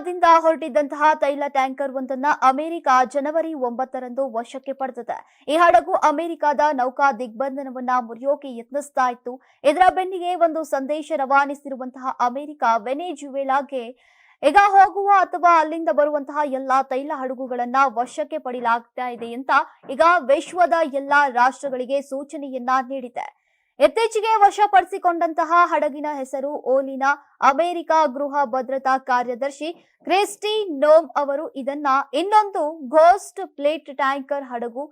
ಒಮಾನ್ದಿಂದ ಹೊರಟಿದ್ದಂತಹ ತೈಲ ಟ್ಯಾಂಕರ್ ಒಂದನ್ನ ಅಮೆರಿಕ ಜನವರಿ ಒಂಬತ್ತರಂದು ವಶಕ್ಕೆ ಪಡೆದಿದೆ. ಈ ಹಡಗು ಅಮೆರಿಕದ ನೌಕಾ ದಿಗ್ಬಂಧನವನ್ನ ಮುರಿಯೋಕೆ ಯತ್ನಿಸ್ತಾ ಇತ್ತು. ಇದರ ಬೆನ್ನಿಗೆ ಒಂದು ಸಂದೇಶ ರವಾನಿಸಿರುವಂತಹ ಅಮೆರಿಕ ವೆನೆಜುವೆಲಾಗೆ ಈಗ ಹೋಗುವ ಅಥವಾ ಅಲ್ಲಿಂದ ಬರುವಂತಹ ಎಲ್ಲಾ ತೈಲ ಹಡಗುಗಳನ್ನ ವಶಕ್ಕೆ ಪಡೆಯಲಾಗ್ತಾ ಇದೆ ಅಂತ ಈಗ ವಿಶ್ವದ ಎಲ್ಲಾ ರಾಷ್ಟ್ರಗಳಿಗೆ ಸೂಚನೆಯನ್ನ ನೀಡಿದೆ. ಇತ್ತೀಚೆಗೆ ವಶಪಡಿಸಿಕೊಂಡಂತಹ ಹಡಗಿನ ಹೆಸರು ಓಲಿನ ಅಮೆರಿಕ ಗೃಹ ಭದ್ರತಾ ಕಾರ್ಯದರ್ಶಿ ಕ್ರಿಸ್ಟಿ ನೋಮ್ ಅವರು ಇದನ್ನ ಇನ್ನೊಂದು ಗೋಸ್ಟ್ ಪ್ಲೇಟ್ ಟ್ಯಾಂಕರ್ ಹಡಗು.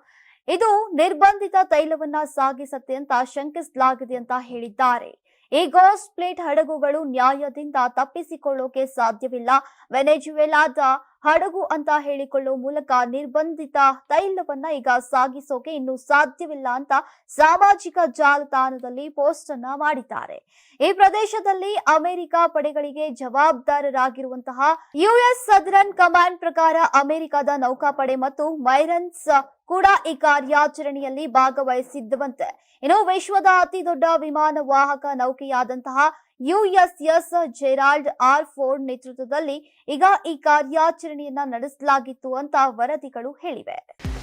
ಇದು ನಿರ್ಬಂಧಿತ ತೈಲವನ್ನ ಸಾಗಿಸತ್ತೆ ಅಂತ ಶಂಕಿಸಲಾಗಿದೆ ಅಂತ ಹೇಳಿದ್ದಾರೆ. ಈ ಗೋಸ್ಟ್ ಪ್ಲೇಟ್ ಹಡಗುಗಳು ನ್ಯಾಯದಿಂದ ತಪ್ಪಿಸಿಕೊಳ್ಳೋಕೆ ಸಾಧ್ಯವಿಲ್ಲ. ವೆನೆಜುವೆಲಾದ ಹಡಗು ಅಂತ ಹೇಳಿಕೊಳ್ಳುವ ಮೂಲಕ ನಿರ್ಬಂಧಿತ ತೈಲವನ್ನ ಈಗ ಸಾಗಿಸೋಕೆ ಇನ್ನು ಸಾಧ್ಯವಿಲ್ಲ ಅಂತ ಸಾಮಾಜಿಕ ಜಾಲತಾಣದಲ್ಲಿ ಪೋಸ್ಟ್ ಅನ್ನ ಮಾಡಿದ್ದಾರೆ. ಈ ಪ್ರದೇಶದಲ್ಲಿ ಅಮೆರಿಕ ಪಡೆಗಳಿಗೆ ಜವಾಬ್ದಾರರಾಗಿರುವಂತಹ ಯುಎಸ್ ಸದರನ್ ಕಮಾಂಡ್ ಪ್ರಕಾರ ಅಮೆರಿಕದ ನೌಕಾಪಡೆ ಮತ್ತು ಮೈರನ್ಸ್ ಕೂಡ ಈ ಕಾರ್ಯಾಚರಣೆಯಲ್ಲಿ ಭಾಗವಹಿಸಿದ್ದವಂತೆ. ಇನ್ನು ವಿಶ್ವದ ಅತಿ ದೊಡ್ಡ ವಿಮಾನ ವಾಹಕ ನೌಕೆಯಾದಂತಹ ಯುಎಸ್ಎಸ್ ಜೆರಾಲ್ಡ್ ಆರ್ ಫೋರ್ಡ್ ನೇತೃತ್ವದಲ್ಲಿ ಈಗ ಈ ಕಾರ್ಯಾಚರಣೆಯನ್ನ ನಡೆಸಲಾಗಿತ್ತು ಅಂತ ವರದಿಗಳು ಹೇಳಿವೆ.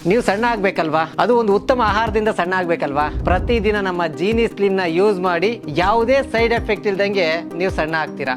ನೀವು ಸಣ್ಣ ಆಗ್ಬೇಕಲ್ವಾ? ಅದು ಒಂದು ಉತ್ತಮ ಆಹಾರದಿಂದ ಸಣ್ಣ ಆಗ್ಬೇಕಲ್ವಾ? ಪ್ರತಿದಿನ ನಮ್ಮ ಜೀನಿ ಸ್ಲಿಮ್ನ ಯೂಸ್ ಮಾಡಿ ಯಾವುದೇ ಸೈಡ್ ಎಫೆಕ್ಟ್ ಇಲ್ದಂಗೆ ನೀವು ಸಣ್ಣ ಆಗ್ತೀರಾ?